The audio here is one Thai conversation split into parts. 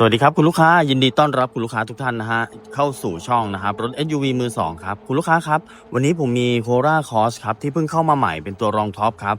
สวัสดีครับคุณลูกค้ายินดีต้อนรับคุณลูกค้าทุกท่านนะฮะเข้าสู่ช่องนะครับรถ SUV มือสองครับ คุณลูกค้าครับ วันนี้ผมมีโคราคอสครับ ที่เพิ่งเข้ามาใหม่เป็นตัวรองท็อปครับ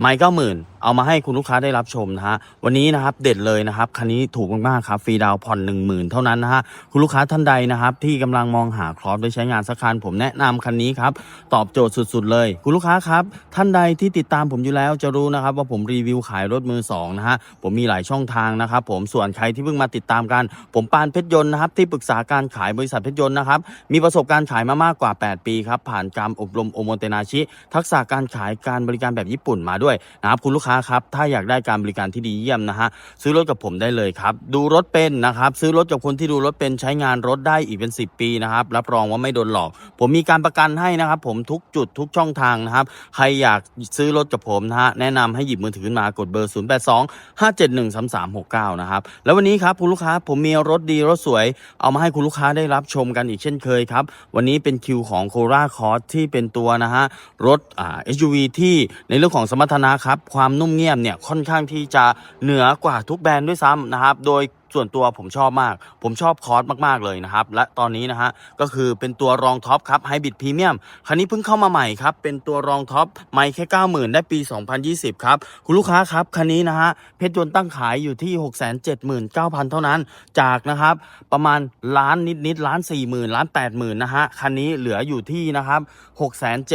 ไม่เก้าหมื่น เอามาให้คุณลูกค้าได้รับชมนะฮะวันนี้นะครับเด็ดเลยนะครับคันนี้ถูกมากๆครับฟรีดาวน์ผ่อน1 0,000 เท่านั้นนะฮะคุณลูกค้าท่านใดนะครับที่กำลังมองหาครอสไว้ใช้งานสักคันผมแนะนำคันนี้ครับตอบโจทย์สุด ๆ เลย คุณลูกค้าครับท่านใดที่ติดตามผมอยู่แล้วจะรู้นะครับว่าผมรีวิวขายรถมือสองนะฮะผมมีหลายช่องทางนะครับผมส่วนใครที่เพิ่งมาติดตามกัน ผมปานเพชรยนต์นะครับที่ปรึกษาการขายบริษัทเพชรยนต์นะครับมีประสบการณ์ขายมามากกว่า 8 ปีครับผ่านการอบรมโอโมเตนาชิ ทักษะการขายการบริการแบบญี่ปุ่นมาด้วยนะครับคุณลูกค้าครับถ้าอยากได้การบริการที่ดีเยี่ยมนะฮะซื้อรถกับผมได้เลยครับดูรถเป็นนะครับซื้อรถกับคนที่ดูรถเป็นใช้งานรถได้อีกเป็น 10 ปีนะครับรับรองว่าไม่โดนหลอก ผมมีการประกันให้นะครับ ผมทุกจุดทุกช่องทางนะครับใครอยากซื้อรถกับผมนะฮะแนะนำให้หยิบมือถือมากดเบอร์ 0 8 2 5 7 1 3 3 6 9 นะครับแล้ววันนี้ครับคุณลูกค้าผมมีรถดีรถสวย เอามาให้คุณลูกค้าได้รับชมกันอีกเช่นเคยครับวันนี้เป็นคิวของโคราคอร์สที่เป็นตัวนะฮะรถอ่า SUV ที่ในเรื่องของสมรรถนะครับความนุ่มเงียบเนี่ยค่อนข้างที่จะเหนือกว่าทุกแบรนด์ด้วยซ้ำนะครับ โดยส่วนตัวผมชอบมาก ผมชอบคอร์สมาก ๆ เลยนะครับ และตอนนี้นะฮะ ก็คือเป็นตัวรองท็อปครับไฮบริดพรีเมียมคันนี้เพิ่งเข้ามาใหม่ครับ เป็นตัวรองท็อปไม่แค่ 90,000 ได้ปี 2020 ครับ คุณลูกค้าครับ คันนี้นะฮะ เพชรยนต์ตั้งขายอยู่ที่ 679,000 เท่านั้น จากนะครับ ประมาณล้านนิดๆล้าน 40,000ล้าน 80,000 นะฮะ คันนี้เหลืออยู่ที่นะครับ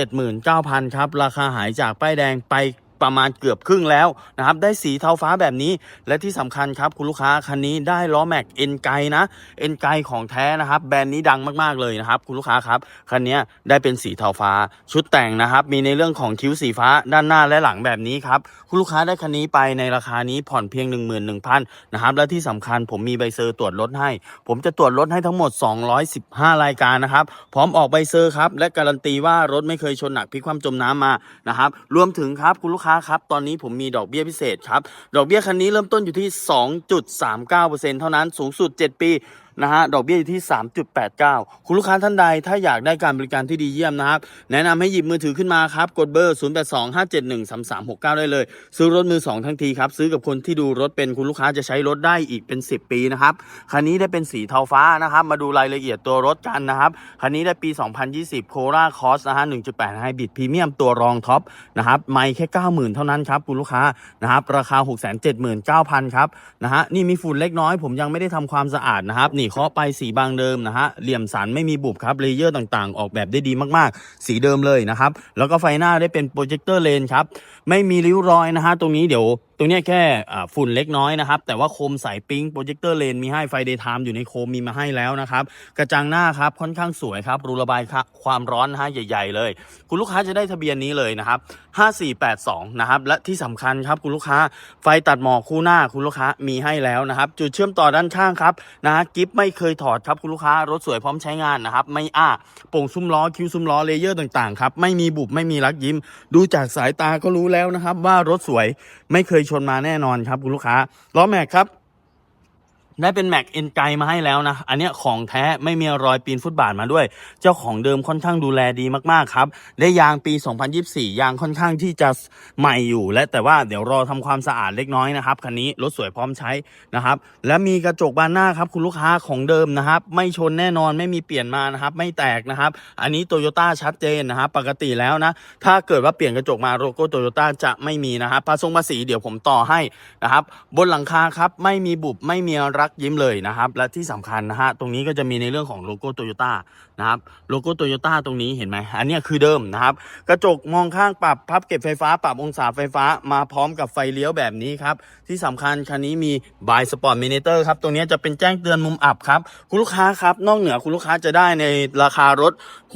679,000 ครับ ราคาหายจากป้ายแดงไป ประมาณเกือบครึ่งแล้วนะครับได้สีเทาฟ้าแบบนี้ และที่สำคัญครับคุณลูกค้าคันนี้ได้ล้อแม็กเอ็นไกนะเอ็นไกของแท้นะครับแบรนด์นี้ดังมากๆเลยนะครับคุณลูกค้าครับคันนี้ได้เป็นสีเทาฟ้าชุดแต่งนะครับมีในเรื่องของคิ้วสีฟ้าด้านหน้าและหลังแบบนี้ครับคุณลูกค้าได้คันนี้ไปในราคานี้ผ่อนเพียง 11,000นะครับและที่สำคัญผมมีใบเซอร์ตรวจรถให้ ผมจะตรวจรถให้ทั้งหมด 215 รายการนะครับพร้อมออกใบเซอร์ครับและการันตีว่ารถไม่เคยชนหนักพลิกคว่ำจมน้ำมานะครับรวมถึงครับคุณลูกค้าครับ ตอนนี้ผมมีดอกเบี้ยพิเศษครับ ดอกเบี้ยคันนี้เริ่มต้นอยู่ที่ 2.39%เท่านั้น สูงสุด 7 ปี นะฮะดอกเบี้ยอยู่ที่ 3.89 คุณลูกค้าท่านใดถ้าอยากได้การบริการที่ดีเยี่ยมนะครับ แนะนำให้หยิบมือถือขึ้นมาครับ กดเบอร์ 0825713369 ได้เลย ซื้อรถมือ 2 ทั้งทีครับ ซื้อกับคนที่ดูรถเป็นคุณลูกค้าจะใช้รถได้อีกเป็น 10 ปีนะครับคันนี้ได้เป็นสีเทาฟ้านะครับ มาดูรายละเอียดตัวรถกันนะครับคันนี้ได้ปี 2020 โคราคอสนะฮะ1.8ไฮบริดพรีเมียมตัวรองท็อปนะครับไม่แค่ 90,000 เท่านั้นครับคุณลูกค้านะครับราคา 679,000 ครับนะฮะนี่มีฝุ่นเล็กน้อย ผมยังไม่ได้ทำความสะอาดนะครับนี่เคาะไปสีบางเดิมนะฮะเหลี่ยมสันไม่มีบุบครับเลเยอร์ต่างๆ ออกแบบได้ดีมากๆ สีเดิมเลยนะครับ แล้วก็ไฟหน้าได้เป็นโปรเจคเตอร์เลนครับไม่มีริ้วรอยนะฮะตรงนี้เดี๋ยว ตรงเนี้แค่ฝุ่นเล็กน้อยนะครับ แต่ว่าโคมสายปิ๊งโปรเจคเตอร์เลนมีให้ไฟเดย์ไทม์อยู่ในโคมมีมาให้แล้วนะครับ กระจังหน้าครับค่อนข้างสวยครับรูระบายค่ะความร้อนฮะใหญ่ ๆ เลย คุณลูกค้าจะได้ทะเบียนนี้เลยนะครับ 5482 นะครับ และที่สำคัญครับคุณลูกค้าไฟตัดหมอกคู่หน้าคุณลูกค้ามีให้แล้วนะครับ จุดเชื่อมต่อด้านข้างครับนะฮะกิฟไม่เคยถอดครับคุณลูกค้ารถสวยพร้อมใช้งานนะครับไม่อ้าโป่งซุ้มล้อคิ้วซุ้มล้อเลเยอร์ต่างๆครับไม่มีบุบไม่มีรักยิ้ม ดูจากสายตาก็รู้แล้วนะครับว่ารถสวยไม่เคยชนมาแน่นอนครับคุณลูกค้าล้อแม็กครับ ได้เป็นแม็กเอ็นไกมาให้แล้วนะ อันเนี้ยของแท้ไม่มีรอยปีนฟุตบาทมาด้วย เจ้าของเดิมค่อนข้างดูแลดีมากๆครับ ได้ยางปี 2024 ยางค่อนข้างที่จะใหม่อยู่ และแต่ว่าเดี๋ยวรอทำความสะอาดเล็กน้อยนะครับคันนี้รถสวยพร้อมใช้นะครับ และมีกระจกบานหน้าครับคุณลูกค้าของเดิมนะครับ ไม่ชนแน่นอนไม่มีเปลี่ยนมานะครับ ไม่แตกนะครับ อันนี้โตโยต้าชัดเจนนะครับปกติแล้วนะ ถ้าเกิดว่าเปลี่ยนกระจกมาโลโก้โตโยต้าจะไม่มีนะครับภาษงภาษีเดี๋ยวผมต่อให้นะครับ บนหลังคาครับไม่มีบุบไม่มีรักยิ้มเลยนะครับ และที่สำคัญนะฮะตรงนี้ก็จะมีในเรื่องของโลโก้โตโยต้า นะครับโลโก้โตโยต้าตรงนี้เห็นไหมอันนี้คือเดิมนะครับ กระจกมองข้างปรับพับเก็บไฟฟ้าปรับองศาไฟฟ้ามาพร้อมกับไฟเลี้ยวแบบนี้ครับ ที่สำคัญคันนี้มีบายสปอร์ตมินิเตอร์ครับตรงนี้จะเป็นแจ้งเตือนมุมอับครับ คุณลูกค้าครับ นอกเหนือคุณลูกค้าจะได้ในราคารถ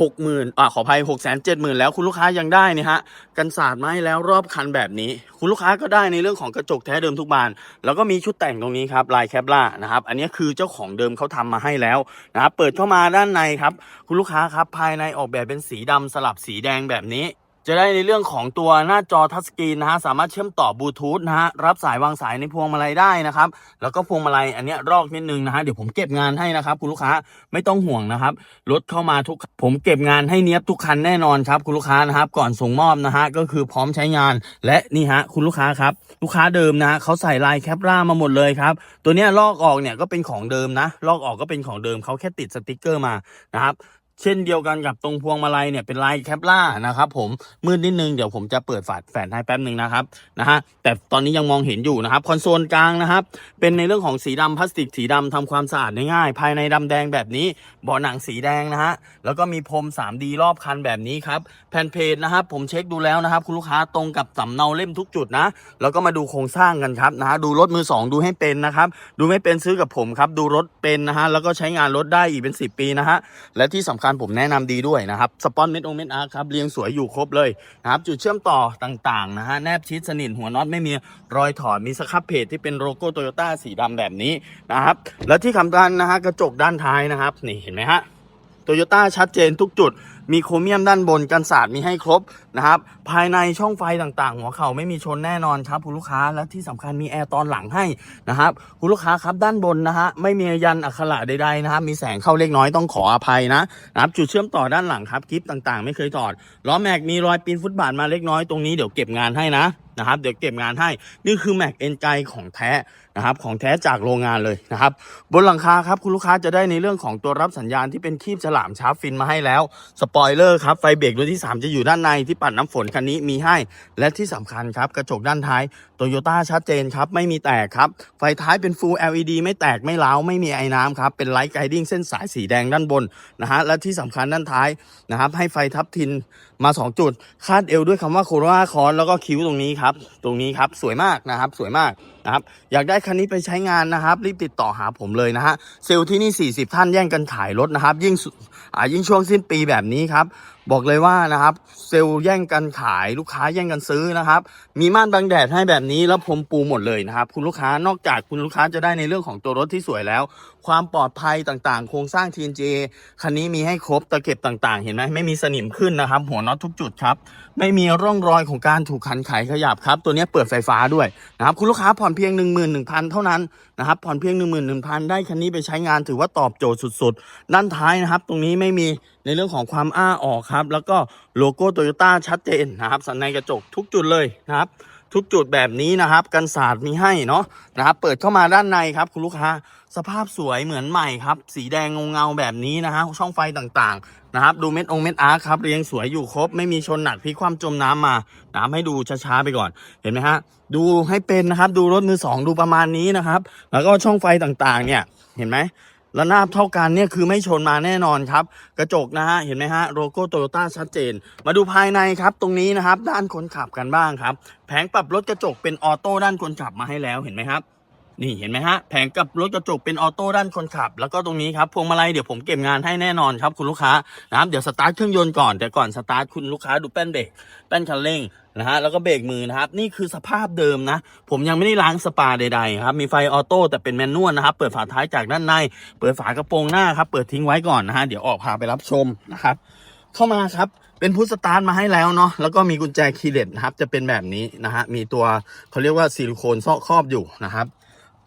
60,000อ่าขออภัย6 7 0 0 0 0 แล้วคุณลูกค้ายังได้นี่ฮะกันสาดไม้แล้วรอบคันแบบนี้ คุณลูกค้าก็ได้ในเรื่องของกระจกแท้เดิมทุกบาน แล้วก็มีชุดแต่งตรงนี้ครับลายแคปล่านะครับอันนี้คือเจ้าของเดิมเขาทำมาให้แล้วนะครับเปิดเข้ามาด้านในครับคุณลูกค้าครับภายในออกแบบเป็นสีดำสลับสีแดงแบบนี้ จะได้ในเรื่องของตัวหน้าจอทัชสกรีนนะฮะสามารถเชื่อมต่อบลูทูธนะฮะรับสายวางสายในพวงมาลัยได้นะครับ แล้วก็พวงมาลัยอันนี้รอกนิดนึงนะฮะเดี๋ยวผมเก็บงานให้นะครับ คุณลูกค้าไม่ต้องห่วงนะครับรถเข้ามาทุกผมเก็บงานให้เนี้ยบทุกคันแน่นอนครับคุณลูกค้านะครับ ก่อนส่งมอบนะฮะก็คือพร้อมใช้งาน และนี่ฮะคุณลูกค้าครับลูกค้าเดิมนะฮะเขาใส่ลายแคปรามาหมดเลยครับตัวเนี้ยลอกออกเนี่ยก็เป็นของเดิมนะลอกออกก็เป็นของเดิมเขาแค่ติดสติกเกอร์มานะครับ เช่นเดียวกันกับตรงพวงมาลัยเนี่ยเป็นลายแคปล่านะครับผมมืดนิดนึงเดี๋ยวผมจะเปิดฝาแฝดให้แป๊บหนึ่งนะครับนะฮะแต่ตอนนี้ยังมองเห็นอยู่นะครับคอนโซลกลางนะครับเป็นในเรื่องของสีดำพลาสติกสีดำทำความสะอาดได้ง่าย ภายในดำแดงแบบนี้เบาะหนังสีแดงนะฮะแล้วก็มีพรม 3D รอบคันแบบนี้ครับแผ่นเพจนะครับผมเช็คดูแล้วนะครับ คุณลูกค้าตรงกับสำเนาเล่มทุกจุดนะ แล้วก็มาดูโครงสร้างกันครับนะฮะดูรถมือสองดูให้เป็นนะครับดูไม่เป็นซื้อกับผมครับดูรถเป็นนะฮะแล้วก็ใช้งานรถได้อีกเป็น 10 ปีนะฮะและที่สำคัญผมแนะนำดีด้วยนะครับสปอนเม็ดองเม็ดอาร์ครับเรียงสวยอยู่ครบเลยนะครับจุดเชื่อมต่อต่างๆนะฮะแนบชิดสนิทหัวน็อตไม่มีรอยถอดมีสครับเพจที่เป็นโลโก้โตโยต้าสีดำแบบนี้นะครับ แล้วที่สำคัญนะฮะกระจกด้านท้ายนะครับ นี่เห็นไหมฮะ โตโยต้าชัดเจนทุกจุด มีโครเมียมด้านบนกันศาสตร์มีให้ครบนะครับ ภายในช่องไฟต่างๆ หัวเข่าไม่มีชนแน่นอนครับคุณลูกค้าและที่สำคัญมีแอร์ตอนหลังให้นะครับคุณลูกค้าครับด้านบนนะฮะไม่มียันอักขระใดๆนะครับมีแสงเข้าเล็กน้อยต้องขออภัยนะนะครับจุดเชื่อมต่อด้านหลังครับกิฟต่างๆ ไม่เคยถอดล้อแม็กมีรอยปีนฟุตบาทมาเล็กน้อยตรงนี้เดี๋ยวเก็บงานให้นะ นะครับ เดี๋ยวเก็บงานให้ นี่คือแม็กเอ็นไกของแท้นะครับ ของแท้จากโรงงานเลยนะครับ บนหลังคาครับคุณลูกค้าจะได้ในเรื่องของตัวรับสัญญาณที่เป็นคีบฉลามชาร์ปฟินมาให้แล้ว สปอยเลอร์ครับ ไฟเบรกรุ่นที่ 3 จะอยู่ด้านในที่ปัดน้ำฝนคันนี้มีให้ และที่สำคัญครับ กระจกด้านท้ายโตโยต้าชัดเจนครับ ไม่มีแตกครับ ไฟท้ายเป็น Full LED ไม่แตกไม่ร้าวไม่มีไอ้น้ำครับ เป็นไลท์ไกดิ้งเส้นสายสีแดงด้านบนนะฮะและที่สำคัญด้านท้ายนะครับให้ไฟทับทิน มา 2 จุด คาดเอวด้วยคำว่าโคโรนาคอนแล้วก็คิ้วตรงนี้ครับ ตรงนี้ครับ สวยมากนะครับ สวยมากนะครับอยากได้คันนี้ไปใช้งานนะครับ รีบติดต่อหาผมเลยนะฮะเซลล์ที่นี่ 40 ท่านแย่งกันขายรถนะครับ ยิ่งอ่ายิ่งช่วงสิ้นปีแบบนี้ครับบอกเลยว่านะครับ เซลล์แย่งกันขายลูกค้าแย่งกันซื้อนะครับ มีม่านบังแดดให้แบบนี้แล้วผมปูหมดเลยนะครับ คุณลูกค้านอกจากคุณลูกค้าจะได้ในเรื่องของตัวรถที่สวยแล้ว ความปลอดภัยต่างๆ โครงสร้าง TNG คันนี้มีให้ครบตะเข็บต่างๆ เห็นไหมไม่มีสนิมขึ้นนะครับ หัวน็อตทุกจุดครับ ไม่มีร่องรอยของการถูกขันไขขยับครับ ตัวนี้เปิดไฟฟ้าด้วยนะครับคุณลูกค้าผ่อนเพียง 11,000 เท่านั้นนะครับ ผ่อนเพียง 11,000 ได้คันนี้ไปใช้งานถือว่าตอบโจทย์สุดๆ ด้านท้ายนะครับ ตรงนี้ไม่มีในเรื่องของความอ้าออกครับ แล้วก็โลโก้โตโยต้าชัดเจนนะครับ สันในกระจกทุกจุดเลยนะครับ ทุกจุดแบบนี้นะครับ กันศาสตร์มีให้เนาะนะครับ เปิดเข้ามาด้านในครับ คุณลูกค้า สภาพสวยเหมือนใหม่ครับ สีแดงเงาๆแบบนี้นะฮะช่องไฟต่างๆนะครับ ดูเม็ดองเม็ดอาร์ครับเรียงสวยอยู่ครบ ไม่มีชนหนักพลิกคว่ำจมน้ำมาน้ำให้ดูช้าๆไปก่อนเห็นไหมฮะดูให้เป็นนะครับ ดูรถมือสองดูประมาณนี้นะครับ แล้วก็ช่องไฟต่างๆ เนี่ยเห็นไหม ระนาบเท่ากันเนี่ยคือไม่ชนมาแน่นอนครับ กระจกนะฮะเห็นไหมฮะโลโก้โตโยต้าชัดเจน มาดูภายในครับตรงนี้นะครับ ด้านคนขับกันบ้างครับ แผงปรับรถกระจกเป็นออโต้ด้านคนขับมาให้แล้วเห็นไหมครับ นี่เห็นไหมฮะแผงกับรถกระจกเป็นออโต้ด้านคนขับ แล้วก็ตรงนี้ครับพวงมาลัยเดี๋ยวผมเก็บงานให้แน่นอนครับคุณลูกค้านะครับเดี๋ยวสตาร์ทเครื่องยนต์ก่อนแต่ก่อนสตาร์ทคุณลูกค้าดูแป้นเบรกแป้นคันเร่งนะฮะแล้วก็เบรกมือนะครับนี่คือสภาพเดิมนะ ผมยังไม่ได้ล้างสปาใดๆครับมีไฟออโต้แต่เป็นแมนนวลนะครับเปิดฝาท้ายจากด้านใน เปิดฝากระโปรงหน้าครับเปิดทิ้งไว้ก่อนนะฮะเดี๋ยวออกพาไปรับชมนะครับเข้ามาครับเป็นพุทสตาร์ทมาให้แล้วเนาะแล้วก็มีกุญแจคีย์เลสนะครับจะเป็นแบบนี้นะฮะมีตัวเขาเรียกว่าซิลิโคนซอกครอบอยู่นะครับ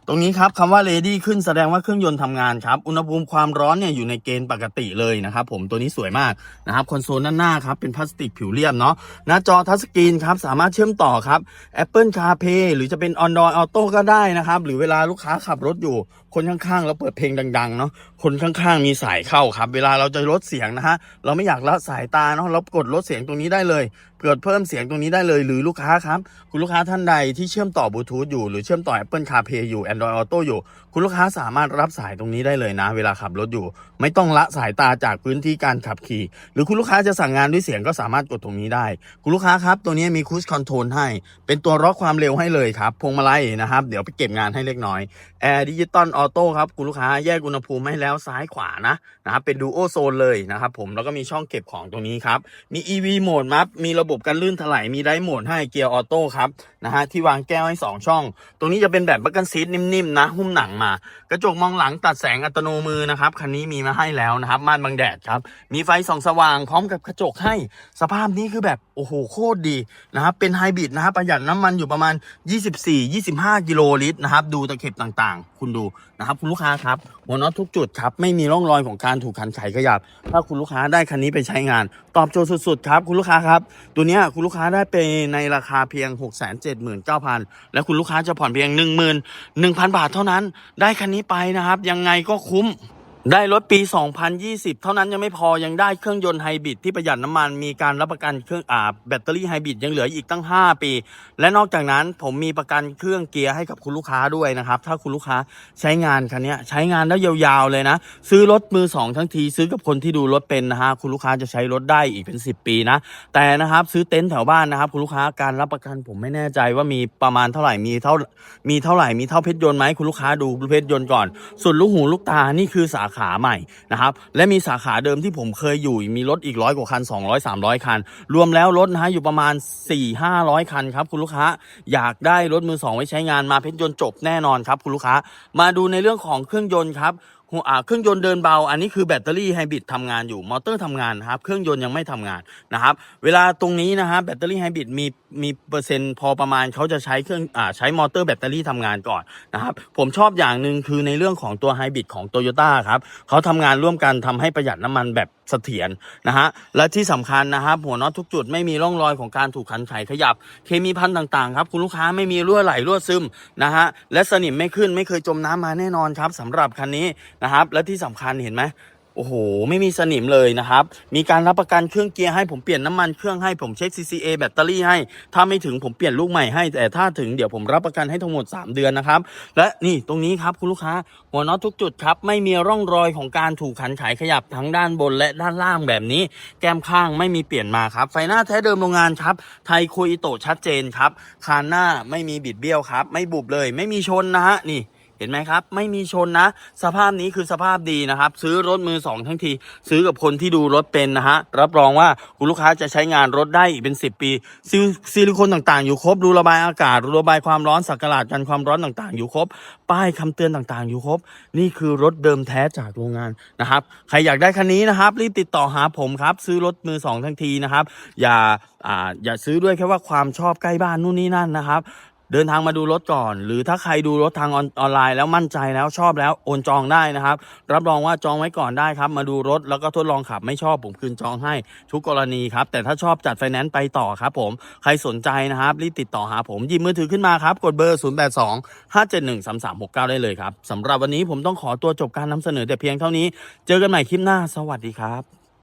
ตรงนี้ครับคำว่า ready ขึ้นแสดงว่าเครื่องยนต์ทำงานครับ อุณหภูมิความร้อนเนี่ยอยู่ในเกณฑ์ปกติเลยนะครับผมตัวนี้สวยมากนะครับคอนโซลด้านหน้าครับเป็นพลาสติกผิวเรียบเนาะหน้าจอทัชสกรีนครับสามารถเชื่อมต่อครับ Apple CarPlay หรือจะเป็น Android Auto ก็ได้นะครับ หรือเวลาลูกค้าขับรถอยู่ คนข้างๆแล้วเปิดเพลงดังๆเนาะคนข้างๆมีสายเข้าครับ เวลาเราจะลดเสียงนะฮะเราไม่อยากละสายตาเนาะเรากดลดเสียงตรงนี้ได้เลยเกิดเพิ่มเสียงตรงนี้ได้เลยหรือลูกค้าครับ คุณลูกค้าท่านใดที่เชื่อมต่อบลูทูธอยู่ หรือเชื่อมต่อ Apple CarPlay อยู่ Android Auto อยู่ คุณลูกค้าสามารถรับสายตรงนี้ได้เลยนะ เวลาขับรถอยู่ ไม่ต้องละสายตาจากพื้นที่การขับขี่ หรือคุณลูกค้าจะสั่งงานด้วยเสียงก็สามารถกดตรงนี้ได้ คุณลูกค้าครับตัวนี้มีคูชคอนโทรลให้ เป็นตัวล็อกความเร็วให้เลยครับพวงมาลัยนะครับ เดี๋ยวไปเก็บงานให้เล็กน้อยแอร์ดิจิตอลอออโต้ครับคุณลูกค้าแยกอุณหภูมิให้แล้วซ้ายขวานะนะครับเป็นดูโอโซนเลยนะครับผมแล้วก็มีช่องเก็บของตรงนี้ครับ มี EV โหมดมับมีระบบการลื่นถลายมีไดร์โหมดให้เกียร์ออโต้ครับนะฮะที่วางแก้วให้ 2 ช่อง ตรงนี้จะเป็นแบบบักกันซีทนิ่มๆนะ หุ้มหนังมา กระจกมองหลังตัดแสงอัตโนมือนะครับคันนี้มีมาให้แล้วนะครับม่านบังแดดครับมีไฟส่องสว่างพร้อมกับกระจกให้สภาพนี้คือแบบโอ้โหโคตรดีนะครับเป็นไฮบริดนะครับประหยัดน้ำมันอยู่ประมาณ 24-25 กิโลลิตรนะครับดูตะเข็บต่างๆ คุณดูนะครับคุณลูกค้าครับหัวน็อตทุกจุดครับไม่มีร่องรอยของการถูกขันไขขยับ ถ้าคุณลูกค้าได้คันนี้ไปใช้งาน ตอบโจทย์สุดๆครับคุณลูกค้าครับ ตัวเนี้ยคุณลูกค้าได้ไปในราคาเพียง 679,000 และคุณลูกค้าจะผ่อนเพียง 11,000 บาทเท่านั้น ได้คันนี้ไปนะครับ ยังไงก็คุ้ม ได้รถปี 2020 เท่านั้นยังไม่พอยังได้เครื่องยนต์ไฮบริดที่ประหยัดน้ำมันมีการรับประกันเครื่องอ่าแบตเตอรี่ไฮบริดยังเหลืออีกตั้ง 5 ปี และนอกจากนั้นผมมีประกันเครื่องเกียร์ให้กับคุณลูกค้าด้วยนะครับ ถ้าคุณลูกค้าใช้งานคันนี้ใช้งานได้ยาวๆเลยนะ ซื้อรถมือสองทั้งทีซื้อกับคนที่ดูรถเป็นนะฮะคุณลูกค้าจะใช้รถได้อีกเป็น 10 ปีนะ แต่นะครับซื้อเต็นท์แถวบ้านนะครับคุณลูกค้าการรับประกันผมไม่แน่ใจว่ามีประมาณเท่าไหร่มีเท่ามีเท่าไหร่มีเท่าเพชรยนต์ไหมคุณลูกค้าดูเพชรยนต์ก่อนส่วนลูกหูลูกตานี่คือสาขาใหม่นะครับและมีสาขาเดิมที่ผมเคยอยู่มีรถอีกร้อยกว่าคัน 200 300 คัน รวมแล้วรถนะฮะอยู่ประมาณ 4 500 คันครับคุณลูกค้าอยากได้รถมือสองไว้ใช้งานมาเพชรยนต์จบแน่นอนครับคุณลูกค้า มาดูในเรื่องของเครื่องยนต์ครับ หัวอ่าเครื่องยนต์เดินเบา อันนี้คือแบตเตอรี่ไฮบริดทำงานอยู่มอเตอร์ทำงานนะครับเครื่องยนต์ยังไม่ทำงานนะครับเวลาตรงนี้นะฮะแบตเตอรี่ไฮบริดมีมีเปอร์เซ็นต์พอประมาณเขาจะใช้เครื่องอ่าใช้มอเตอร์แบตเตอรี่ทำงานก่อนนะครับผมชอบอย่างหนึ่งคือในเรื่องของตัวไฮบริดของโตโยต้าครับเขาทำงานร่วมกันทำให้ประหยัดน้ำมันแบบเสถียรนะฮะและที่สำคัญนะครับหัวน็อตทุกจุดไม่มีร่องรอยของการถูกขันไขขยับ เคมีพันธุ์ต่างๆครับคุณลูกค้าไม่มีรั่วไหลรั่วซึมนะฮะและสนิมไม่ขึ้นไม่เคยจมน้ำมาแน่นอนครับสำหรับคันนี้นะครับ และที่สำคัญเห็นไหมโอ้โห ไม่มีสนิมเลยนะครับ มีการรับประกันเครื่องเกียร์ให้ผมเปลี่ยนน้ำมันเครื่องให้ผมเช็ค CCA แบตเตอรี่ให้ ถ้าไม่ถึงผมเปลี่ยนลูกใหม่ให้ แต่ถ้าถึงเดี๋ยวผมรับประกันให้ทั้งหมด 3 เดือนนะครับ และนี่ตรงนี้ครับคุณลูกค้า หัวน็อตทุกจุดครับ ไม่มีร่องรอยของการถูกขันไขขยับทั้งด้านบนและด้านล่างแบบนี้ แก้มข้างไม่มีเปลี่ยนมาครับ ไฟหน้าแท้เดิมโรงงานครับ ไทยโคอิโตชัดเจนครับ คานหน้าไม่มีบิดเบี้ยวครับ ไม่บุบเลย ไม่มีชนนะฮะ นี่ ห็นไหมครับ ไม่มีชนนะ สภาพนี้คือสภาพดีนะครับ ซื้อรถมือสองทั้งที ซื้อกับคนที่ดูรถเป็นนะฮะ รับรองว่าคุณลูกค้าจะใช้งานรถได้อีกเป็น 10 ปีซิลซิลิโคนต่างๆ อยู่ครบรูระบายอากาศรูระบายความร้อนสักการะกันความร้อนต่างๆ อยู่ครบ ป้ายคำเตือนต่างๆ อยู่ครบ นี่คือรถเดิมแท้จากโรงงานนะครับ ใครอยากได้คันนี้นะครับรีบติดต่อหาผมครับ ซื้อรถมือสองทั้งทีนะครับ อย่าอ่าอย่าซื้อด้วยแค่ว่าความชอบใกล้บ้านนู่นนี่นั่นนะครับ เดินทางมาดูรถก่อน หรือถ้าใครดูรถทางออนออนไลน์แล้วมั่นใจแล้วชอบแล้วโอนจองได้นะครับ รับรองว่าจองไว้ก่อนได้ครับ มาดูรถแล้วก็ทดลองขับไม่ชอบผมคืนจองให้ทุกกรณีครับ แต่ถ้าชอบจัดไฟแนนซ์ไปต่อครับผมใครสนใจนะครับรีบติดต่อหาผมหยิบมือถือขึ้นมาครับกดเบอร์ 0 8 2 5 7 1 3 3 6 9 ได้เลยครับสำหรับวันนี้ผมต้องขอตัวจบการนำเสนอแต่เพียงเท่านี้ เจอกันใหม่คลิปหน้า สวัสดีครับ